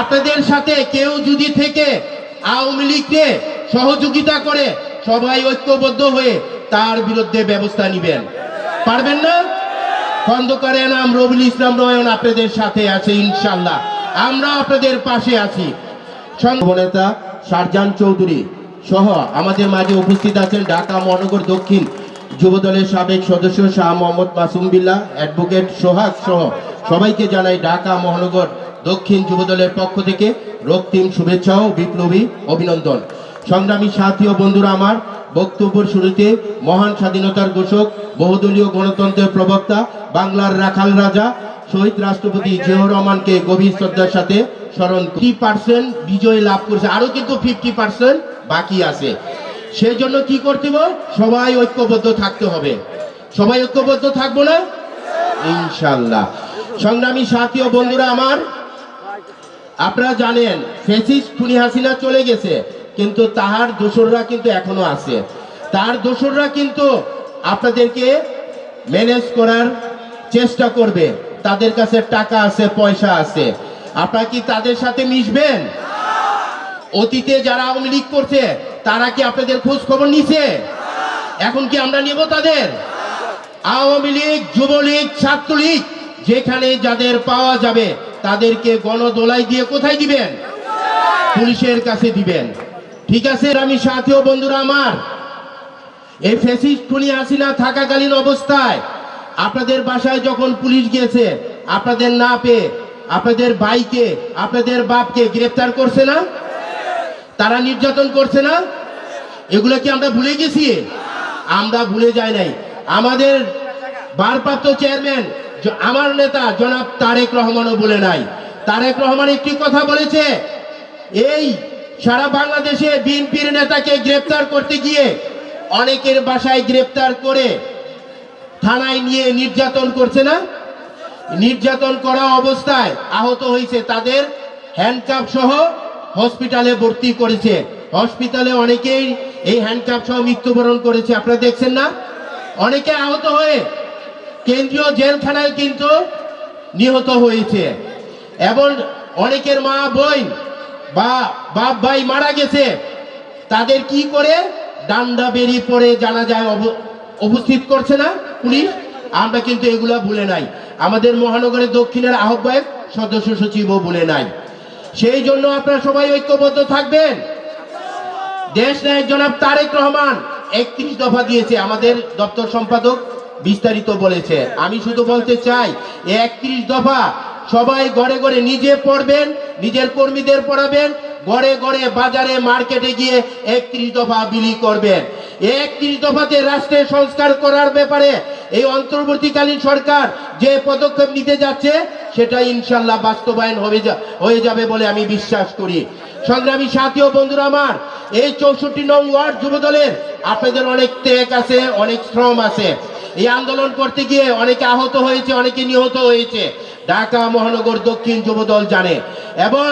আপনাদের সাথে কেউ যদি থেকে আওয়ামী লীগকে সহযোগিতা করে, সবাই ঐক্যবদ্ধ হয়ে তার বিরুদ্ধে ব্যবস্থা নেবেন। পারবেন না? খন্দকারের নাম রবিউল ইসলাম নয়ন আপনাদের সাথে আছে ইনশাল্লাহ আমরা আপনাদের পাশে আছি। সংগঠনেতা শারজান চৌধুরী সহ আমাদের মাঝে উপস্থিত আছেন ঢাকা মহানগর দক্ষিণ যুবদলের সাবেক সদস্য শাহ মোহাম্মদ মাসুম বিল্লাহ, অ্যাডভোকেট সোহাগ সহ সবাইকে জানাই ঢাকা মহানগর দক্ষিণ যুবদলের পক্ষ থেকে রক্তিম শুভেচ্ছা ও বিপ্লবী অভিনন্দন। সংগ্রামী সাথী ও বন্ধুরা আমার, বক্তব্যের শুরুতে মহান স্বাধীনতার ঘোষক, বহুদলীয় গণতন্ত্রের প্রবক্তা, বাংলার রাখাল রাজা, শহীদ রাষ্ট্রপতি জিয়াউর রহমানকে গভীর শ্রদ্ধার সাথে স্মরণ ফিফটি পার্সেন্ট বিজয় লাভ করেছে। আরও কিন্তু ফিফটি পার্সেন্ট বাকি আছে। সেই জন্য কি করতে হবে? সবাই ঐক্যবদ্ধ থাকতে হবে। সবাই ঐক্যবদ্ধ থাকব না? ইনশাল্লাহ সংগ্রামী সাথী ও বন্ধুরা আমার আপনারা জানেন ফেসিস খুনি হাসিনা চলে গেছে, কিন্তু তাহার দোসররা কিন্তু এখনও আছে। তার দোসররা কিন্তু আপনাদেরকে ম্যানেজ করার চেষ্টা করবে। তাদের কাছে টাকা আছে, পয়সা আছে। আপনারা কি তাদের সাথে মিশবেন? অতীতে যারা আওয়ামী লীগ করছে, তারা কি আপনাদের খোঁজ খবর নিছে? এখন কি আমরা নেব তাদের? আওয়ামী লীগ, যুবলীগ, ছাত্রলীগ, যেখানে যাদের পাওয়া যাবে তাদেরকে গণদোলাই দিয়ে কোথায় দিবেন? পুলিশের কাছে দিবেন। ঠিক আছে আমি সাথী ও বন্ধুরা আমার? এই ফেসিস খুনি হাসিনা থাকাকালীন অবস্থায় আপনাদের বাসায় যখন পুলিশ গিয়েছে, আপনাদের না পেয়ে আপনাদের ভাইকে, আপনাদের বাপকে গ্রেফতার করছে না? তারা নির্যাতন করছে না? এগুলো কি আমরা ভুলে গেছি? আমরা ভুলে যাই নাই। আমাদের ভারপ্রাপ্ত চেয়ারম্যান আমার নেতা জনাব তারেক রহমানও বলে নাই। তারেক রহমান একটি কথা বলেছে, এই সারা বাংলাদেশে বিএনপির নেতাকে গ্রেপ্তার করতে গিয়ে অনেকের বাসায় গ্রেপ্তার করে থানায় নিয়ে নির্যাতন করছে না? নির্যাতন করা অবস্থায় আহত হয়েছে তাদের হ্যান্ডকাপ সহ হসপিটালে ভর্তি করেছে। হসপিটালে অনেকেই এই হ্যান্ডকাপ সহ মৃত্যুবরণ করেছে, আপনারা দেখছেন না? অনেকে আহত হয়ে কেন্দ্রীয় জেলখানায় কিন্তু নিহত হয়েছে। এবং অনেকের মা, বোন বা বাপ ভাই মারা গেছে। তাদের কি করে ডান্ডা বেরিয়ে পড়ে জানা যায় উপস্থিত করছে না পুলিশ? আমরা কিন্তু এগুলা ভুলে নাই। আমাদের মহানগরের দক্ষিণের আহ্বায়ক সদস্য সচিবও ভুলে নাই। সেই জন্য আপনারা সবাই ঐক্যবদ্ধ থাকবেন। দেশ নায়ক জনাব তারেক রহমান একত্রিশ দফা দিয়েছে। আমাদের দপ্তর সম্পাদক বিস্তারিত বলেছে। আমি শুধু বলতে চাই, একত্রিশ দফা সবাই ঘরে ঘরে নিজে পড়বেন, নিজের কর্মীদের পড়াবেন ঘরে ঘরে বাজারে, মার্কেটে গিয়ে একত্রিশ দফা বিলি করবেন। একত্রিশ দফাতে রাষ্ট্রের সংস্কার করার ব্যাপারে এই অন্তর্বর্তীকালীন সরকার যে পদক্ষেপ নিতে যাচ্ছে, সেটা ইনশাল্লাহ বাস্তবায়ন হবে হয়ে যাবে বলে আমি বিশ্বাস করি। সংগ্রামী সাথী ও বন্ধুরা আমার, এই চৌষট্টি নং ওয়ার্ড যুবদলের আপনাদের অনেক ত্যাগ আছে, অনেক শ্রম আছে। এই আন্দোলন করতে গিয়ে অনেকে আহত হয়েছে, অনেকে নিহত হয়েছে। ঢাকা মহানগর দক্ষিণ যুবদল জানে। এবং